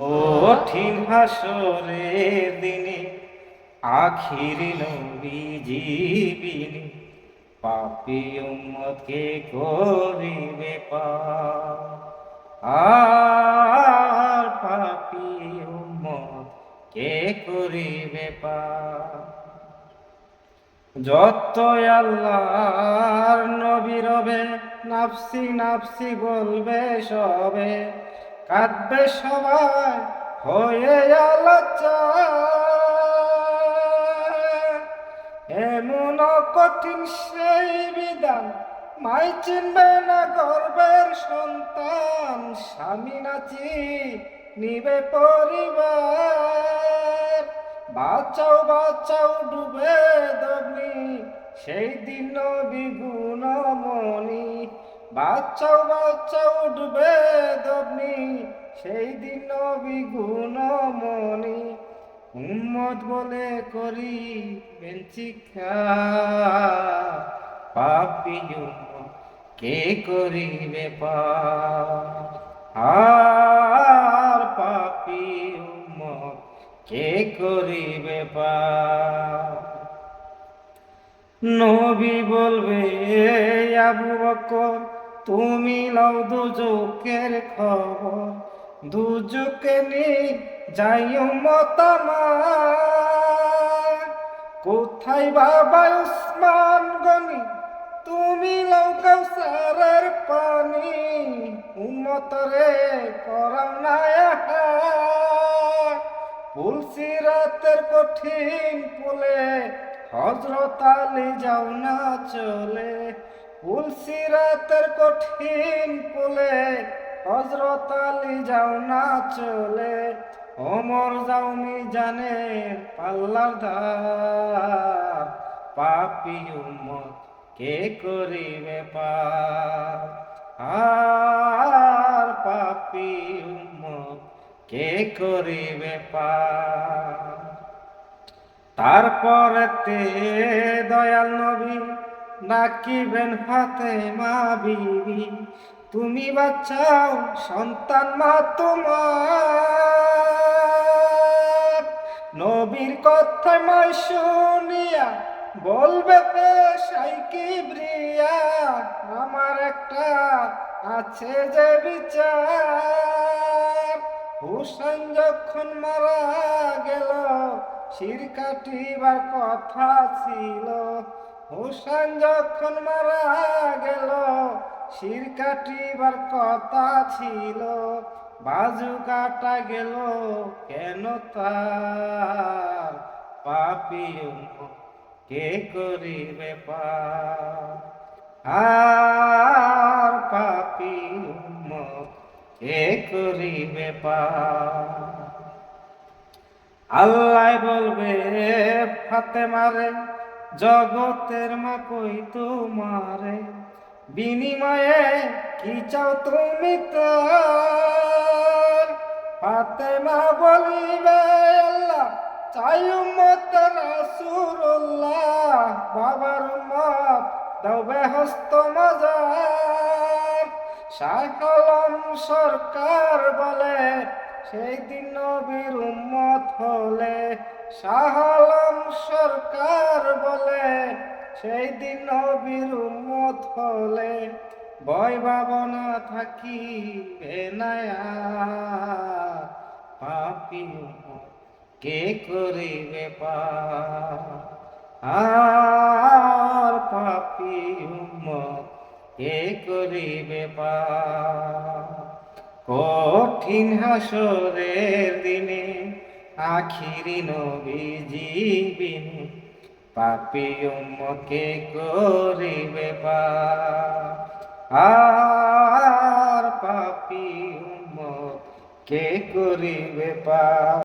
কঠিন হাসরের দিনে, আখিরি নবী জীবিনী পাপি উম্মতকে করিবে আর পাপি উম্মত কে করিবে যত আল্লাহর নবী রবে, নাফসি নাফসি বলবে সবে কাঁদবে সবাই, হয়ে আলোচনা এমন কঠিন সেই বিধান, মাই চিনবে না গর্বের সন্তান, স্বামী নাচি নিবে পরিবার। বাঁচাও বাঁচাও ডুবে দগ্নি, সেই দিন বিগুণ মনি। বাঁচাও বাঁচাও ডুবে দগ্নি সেই দিন বিগুণ মনি উম্মত বলে করি বেঞ্চিক্ষা পাপি উম্মত কে করিবে আর পাপি উম্মত কে করিবে নবী বলবে আবু বকর তুমি লও দুজকের খবর, দুজকে নি যাইও মতামার কোথায় বাবা উসমান গনি? তুমি লও কাউসারের পানি উম্মতরে করাও না তুলসি রাতের কঠিন পুলে হজরত আলী যাও না চলে তুলসি রাতের কঠিন পুলে হজরত আলী যাও না চলে অমর যাওনি জানে পাল্লার ধার। পাপি উম্মত কে করিবে পার পাপি উম্মত কে করিবে পার তারপরেতে দয়াল নবী ডাকিবেন হাতে মা বিবি? তুমি বাচ্চাও সন্তান মা তোমার। নবীর কথা মাই শুনিয়া বলবে পেশাই কি ব্রিয়া আমার একটা আছে যে বিচার। হুসেন যখন মারা গেল শির কাটিবার কথা ছিল হুসেন যখন মারা গেল, শির কাটিবার কথা ছিল বাজু কাটা গেল কেন তার? পাপি কে করিবে আর পাপি কে করিবে আল্লাহ বলবে ফাতে মারে জগতের মা কই তোমারে? বিনিময়ে কি চাও তুমি তার? ফাতেমা বলিবে, আল্লাহ, চাই উম্মত রাসূলুল্লাহ, বাবার উম্মত, দাও বেহস্ত মজার। শাহলম সরকার বলে, সেই দিন নবীর উম্মত হলে শাহলম সরকার বলে, সেই দিন নবীর উম্মত হলে ভয় ভাবনা থাকি বেনায়া পাপি কে করিবে আর পাপি উম্মত কে করিবে কঠিন হাসরের দিনে আখিরি নবী জীবিনী পাপি উম্মকে করিবে পা আর পাপি উম্মত করিবে পার